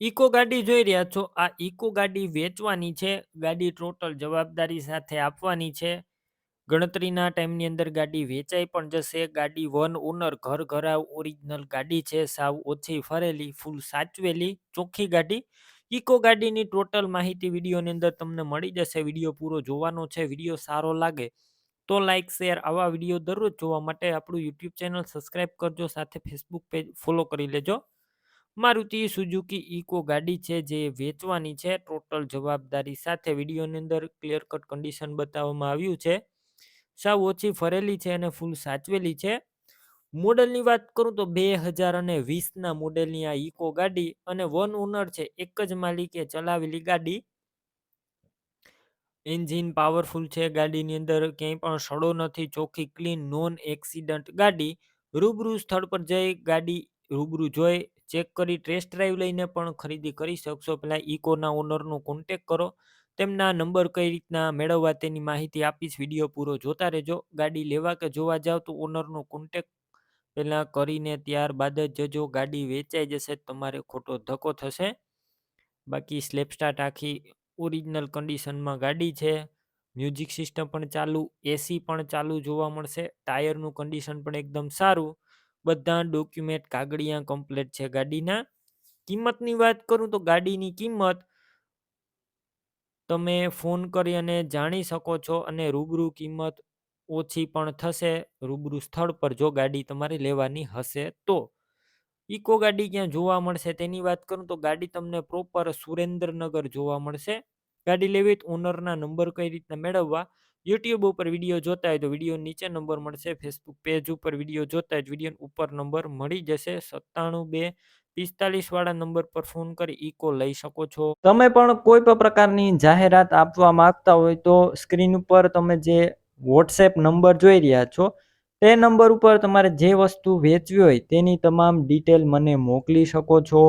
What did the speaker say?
Eco ગાડી જોઈ રહ્યા છો. આ ઇકો ગાડી વેચવાની છે. ગાડી ટોટલ જવાબદારી સાથે આપવાની છે. ગણતરીના ટાઈમની અંદર ગાડી વેચાઈ પણ જશે. ગાડી વન ઓનર ઘર ઘરાવ ઓરિજિનલ ગાડી છે. સાવ ઓછી ફરેલી, ફૂલ સાચવેલી, ચોખ્ખી ગાડી. ઇકો ગાડીની ટોટલ માહિતી વિડીયોની અંદર તમને મળી જશે. વીડિયો પૂરો જોવાનો છે. વીડિયો સારો લાગે તો લાઇક શેર આવા વીડિયો દરરોજ જોવા માટે આપણું યુટ્યુબ ચેનલ સબસ્ક્રાઈબ કરજો. સાથે ફેસબુક પેજ ફોલો કરી લેજો. મારુતિ સુઝુકી ઇકો ગાડી છે જે વેચવાની છે. ટોટલ જવાબદારી સાથે વિડીયોની અંદર ક્લિયર કટ કન્ડિશન બતાવવામાં આવ્યું છે. સાવ ઓછી ફરેલી છે અને ફૂલ સાચવેલી છે. મોડલની વાત કરું તો બે હજાર અને વીસના મોડેલની આ ઇકો ગાડી અને વન ઓનર છે. એક જ માલિકે ચલાવેલી ગાડી. એન્જિન પાવરફુલ છે ગાડીની અંદર, ક્યાંય પણ સડો નથી, ચોખ્ખી, ક્લીન નોન એક્સિડન્ટ ગાડી. રૂબરૂ સ્થળ પર જઈ ગાડી રૂબરૂ જોઈ ચેક કરી ટેસ્ટ ડ્રાઈવ લઈને પણ ખરીદી કરી શકશો. પહેલાં ઇકોના ઓનરનો કોન્ટેક કરો. તેમના નંબર કઈ રીતના મેળવવા તેની માહિતી આપીશ. વીડિયો પૂરો જોતા રહેજો. ગાડી લેવા કે જોવા જાવ તો ઓનરનો કોન્ટેક પહેલાં કરીને ત્યારબાદ જ જજો ગાડી વેચાઈ જશે તમારે ખોટો ધક્કો થશે. બાકી સ્લેપ સ્ટાર્ટ આખી ઓરિજિનલ કન્ડિશનમાં ગાડી છે. મ્યુઝિક સિસ્ટમ પણ ચાલુ, એસી પણ ચાલુ જોવા મળશે. ટાયરનું કન્ડિશન પણ એકદમ સારું. બધા ડોક્યુમેન્ટ કાગળિયા કમ્પ્લીટ છે ગાડીના. કિંમતની વાત કરું તો ગાડીની કિંમત તમે ફોન કરી અને જાણી શકો છો અને રૂબરૂ કિંમત ઓછી પણ થશે. રૂબરૂ સ્થળ પર જો ગાડી તમારે લેવાની હશે તો. ઇકો ગાડી ક્યાં જોવા મળશે તેની વાત કરું તો ગાડી તમને પ્રોપર સુરેન્દ્રનગર જોવા મળશે. ગાડી લેવી ઓનરના નંબર કઈ રીતના મેળવવા? યુટ્યુબ ઉપર વીડિયો જોતા હોય તો વીડિયો નીચે નંબર મળશે ફેસબુક પેજ ઉપર વીડિયો જોતા હોય વીડિયો ઉપર નંબર મળી જશે. સત્તાણું બે પિસ્તાલીસ વાળા નંબર પર ફોન કરી ઈકો લઈ શકો છો. તમે પણ કોઈ પણ પ્રકારની જાહેરાત આપવા માંગતા હોય તો સ્ક્રીન ઉપર તમે જે વોટ્સએપ નંબર જોઈ રહ્યા છો, તે નંબર ઉપર તમારે જે વસ્તુ વેચવી હોય તેની તમામ ડિટેલ મને મોકલી શકો છો.